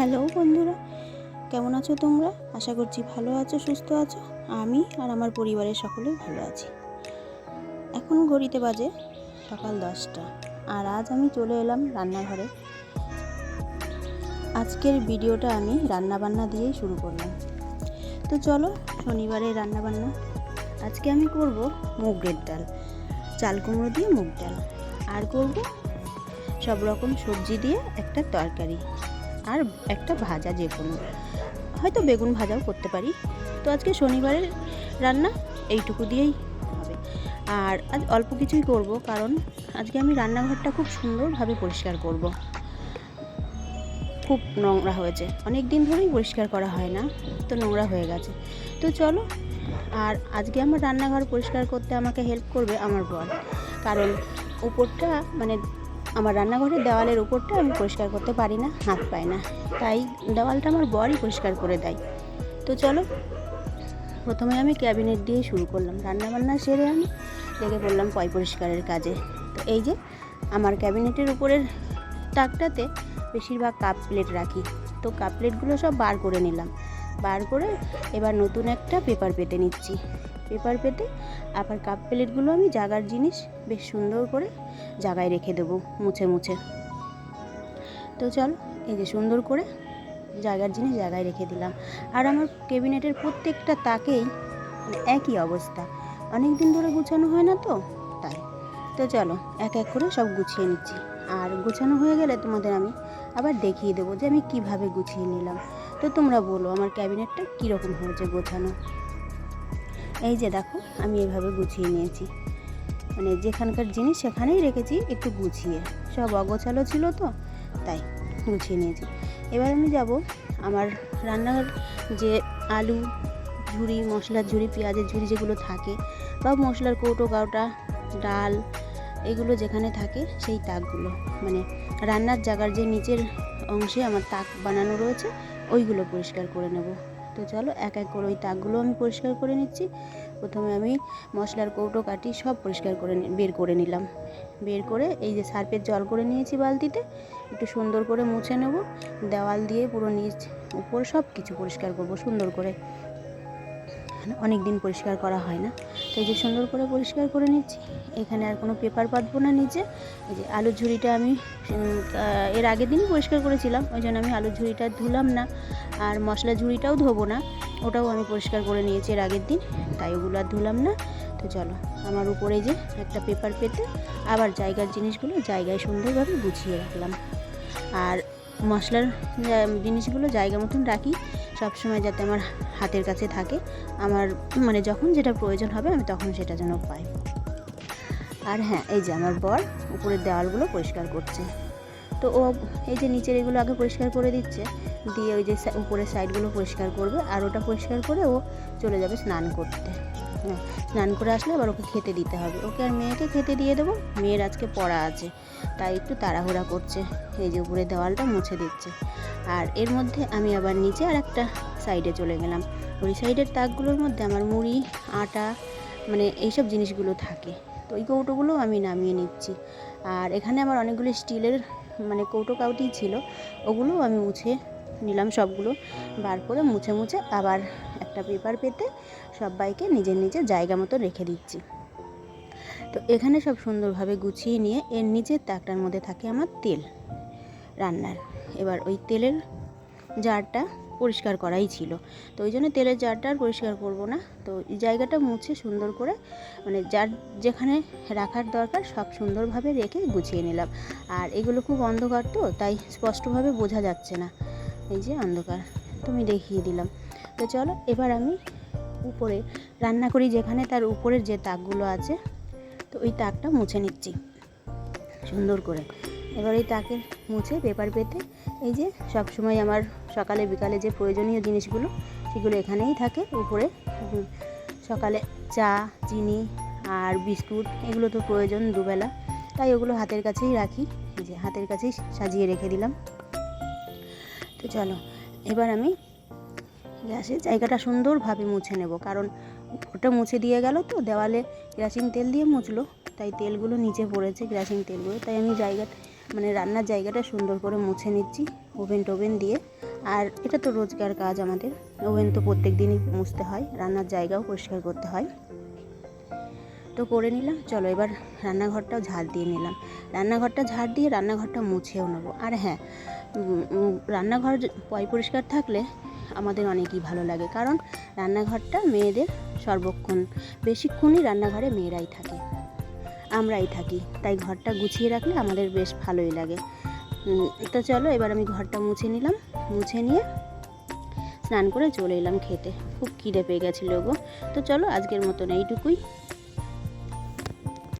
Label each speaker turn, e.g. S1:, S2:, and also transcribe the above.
S1: Hello বন্ধুরা, কেমন আছো তোমরা? আশা করছি ভালো আছো, সুস্থ আছো। আমি আর আমার পরিবারের সকলেই ভালো আছি। এখন ঘড়িতে বাজে সকাল দশটা আর আজ আমি চলে এলাম রান্নাঘরে। আজকের ভিডিওটা আমি রান্নাবান্না দিয়েই শুরু করলাম। তো চলো, শনিবারে রান্নাবান্না। আজকে আমি করব মুগের ডাল, চাল কুমড়ো দিয়ে মুগ ডাল। আর করব সব রকম সবজি দিয়ে একটা তরকারি। আর একটা ভাজা যে কোনো। হয়তো বেগুন ভাজাও করতে পারি। তো আজকে শনিবারের রান্না এইটুকু দিয়েই হবে। আর আজ অল্প কিছুই করব কারণ আজকে আমি রান্নাঘরটা খুব সুন্দরভাবে পরিষ্কার করব। খুব নোংরা হয়েছে। অনেক দিন ধরেই পরিষ্কার করা হয় না, তো নোংরা হয়ে গেছে। তো চলো, আর আজকে আমার রান্নাঘর পরিষ্কার করতে আমাকে হেল্প করবে আমার বর। কারণ উপরটা মানে আমার রান্নাঘরের দেওয়ালের উপরটা আমি পরিষ্কার করতে পারি না, হাত পাই না। তাই দেওয়ালটা আমার বরই পরিষ্কার করে দেয়। তো চলো, প্রথমে আমি ক্যাবিনেট দিয়ে শুরু করলাম। রান্নাবান্না সেরে আমি লেগে পড়লাম পয় পরিষ্কারের কাজে। তো এই যে, আমার ক্যাবিনেটের উপরের তাকটাতে বেশিরভাগ কাপ প্লেট রাখি। তো কাপ প্লেটগুলো সব বার করে নিলাম। বার করে এবার নতুন একটা পেপার পেতে নিচ্ছি। পেপার পেতে আবার কাপ প্লেটগুলো আমি জাগার জিনিস বেশ সুন্দর করে জায়গায় রেখে দেবো মুছে মুছে। তো চল, এই যে সুন্দর করে জায়গার জিনিস জায়গায় রেখে দিলাম। আর আমার ক্যাবিনেটের প্রত্যেকটা তাকেই মানে একই অবস্থা। অনেক দিন ধরে গুছানো হয় না তো, তাই। তো চলো, এক এক করে সব গুছিয়ে নিচ্ছি। আর গুছানো হয়ে গেলে তোমাদের আমি আবার দেখিয়ে দেবো যে আমি কীভাবে গুছিয়ে নিলাম। তো তোমরা বলো, আমার ক্যাবিনেটটা কীরকম হয়েছে গোছানো? এই যে দেখো, আমি এভাবে গুছিয়ে নিয়েছি। মানে যেখানকার জিনিস সেখানেই রেখেছি, একটু গুছিয়ে। সব অগোছালো ছিল তো, তাই গুছিয়ে নিয়েছি। এবার আমি যাব আমার রান্নার যে আলু ঝুড়ি মশলার ঝুড়ি পেঁয়াজের ঝুড়ি যেগুলো থাকে, বা মশলার কৌটো কাউটা ডাল, এগুলো যেখানে থাকে, সেই তাকগুলো। মানে রান্নার জায়গার যে নিচের অংশে আমার তাক বানানো রয়েছে, ওইগুলো পরিষ্কার করে নেব। তো চলো এক এক করে ওই তাকগুলো আমি পরিষ্কার করে নিচ্ছি। প্রথমে আমি মশলার কৌটো কাটি সব পরিষ্কার করে বের করে নিলাম। বের করে এই যে সার্ফের জল করে নিয়েছি বালতিতে, একটু সুন্দর করে মুছে নেব। দেওয়াল দিয়ে পুরো নিচ উপর সব কিছু পরিষ্কার করব সুন্দর করে। অনেক দিন পরিষ্কার করা হয় না। তো এই যে সুন্দর করে পরিষ্কার করে নিচ্ছি। এখানে আর কোনো পেপার পাতবো না নিচে। এই যে আলুর ঝুড়িটা আমি এর আগের দিনই পরিষ্কার করেছিলাম। ওই জন্য আমি আলুর ঝুড়িটা ধুলাম না। আর মশলা ঝুড়িটাও ধোবো না। ওটাও আমি পরিষ্কার করে নিয়েছি এর আগের দিন। তাই ওগুলো আর ধুলাম না। তো চলো, আমার উপরে যে একটা পেপার পেতে আবার জায়গার জিনিসগুলো জায়গায় সুন্দরভাবে গুছিয়ে রাখলাম। আর মশলার জিনিসগুলো জায়গা মতন রাখি। সবসময় যাতে আমার হাতের কাছে থাকে, আমার মানে যখন যেটা প্রয়োজন হবে আমি তখন সেটা যেন পাই। আর হ্যাঁ এই যে আমার বর উপরের দেওয়ালগুলো পরিষ্কার করছে। তো ও এই যে নিচের এগুলো আগে পরিষ্কার করে দিচ্ছে, দিয়ে ওই যে উপরের সাইডগুলো পরিষ্কার করবে, আর ওটা পরিষ্কার করে ও চলে যাবে স্নান করতে। স্নান করে আসলে আবার ওকে খেতে দিতে হবে। ওকে আর মেয়েকে খেতে দিয়ে দেবো, মেয়ের আজকে পড়া আছে, তাই একটু তাড়াহুড়া করছে, এই যে উপরে দেওয়ালটা মুছে দিচ্ছে। আর এর মধ্যে আমি আবার নিচে আর একটা সাইডে চলে গেলাম। ওই সাইডের তাকগুলোর মধ্যে আমার মুড়ি, আটা মানে এইসব জিনিসগুলো থাকে। তো ওই কৌটোগুলো আমি নামিয়ে নিচ্ছি। আর এখানে আমার অনেকগুলো স্টিলের মানে কৌটো কাউটি ছিল, ওগুলোও আমি মুছে নিলাম সবগুলো। বার করে মুছে মুছে আবার একটা পেপার পেতে সবাইকে নিজের নিজের জায়গা মতো রেখে দিচ্ছি। তো এখানে সব সুন্দরভাবে গুছিয়ে নিয়ে এর নিচের তাকটার মধ্যে থাকে আমার তেল রান্নার। এবার ওই তেলের জারটা পরিষ্কার করাই ছিল। তো ওই জন্য তেলের জারটা আর পরিষ্কার করব না। তো এই জায়গাটা মুছে সুন্দর করে মানে যার যেখানে রাখার দরকার সব সুন্দরভাবে রেখে গুছিয়ে নিলাম। আর এগুলো খুব অন্ধকার তো, তাই স্পষ্টভাবে বোঝা যাচ্ছে না। এই যে অন্ধকার, তুমি দেখিয়ে দিলাম। তো চলো, এবার আমি উপরে রান্না করি, যেখানে তার উপরের যে তাকগুলো আছে, তো ওই তাকটা মুছে নিচ্ছি। সুন্দর করে। এবার এই তাকে মুছে পেপার পেতে, এই যে সব সময় আমার সকালে, বিকালে যে প্রয়োজনীয় জিনিসগুলো, সেগুলো এখানেই থাকে। উপরে সকালে চা, চিনি আর বিস্কুট, এগুলো তো প্রয়োজন দুবেলা। তাই ওগুলো হাতের কাছেই রাখি। এই যে হাতের কাছেই সাজিয়ে রেখে দিলাম। তো চলো, এবার আমি গ্যাসের জায়গাটা সুন্দরভাবে মুছে নেব। কারণ ওটা মুছে দিয়ে গেল তো, দেওয়ালে কেরাসিন তেল দিয়ে মুছলো, তাই তেলগুলো নিচে পড়েছে কেরাসিন তেলগুলো। তাই আমি জায়গা মানে রান্নার জায়গাটা সুন্দর করে মুছে নিচ্ছি ওভেন টোভেন দিয়ে। আর এটা তো রোজকার কাজ আমাদের, ওভেন তো প্রত্যেক দিনই মুছতে হয়, রান্নার জায়গাও পরিষ্কার করতে হয়। তো করে নিলাম, চলো এবার রান্নাঘরটাও ঝাড় দিয়ে নিলাম। রান্নাঘরটা ঝাড় দিয়ে রান্নাঘরটা মুছেও নেব। আর হ্যাঁ রান্নাঘর পয় পরিষ্কার থাকলে আমাদের অনেকই ভালো লাগে। কারণ রান্নাঘরটা মেয়েদের সর্বক্ষণ, বেশিক্ষণই রান্নাঘরে মেয়েরাই থাকে। আমরাই থাকি, তাই ঘরটা গুছিয়ে রাখলে আমাদের বেশ ভালোই লাগে। তো চলো, এবার আমি ঘরটা মুছে নিলাম। মুছে নিয়ে স্নান করে চলে এলাম খেতে। খুব খিদে পেয়ে গেছিল গো। তো চলো, আজকের মতন এইটুকুই।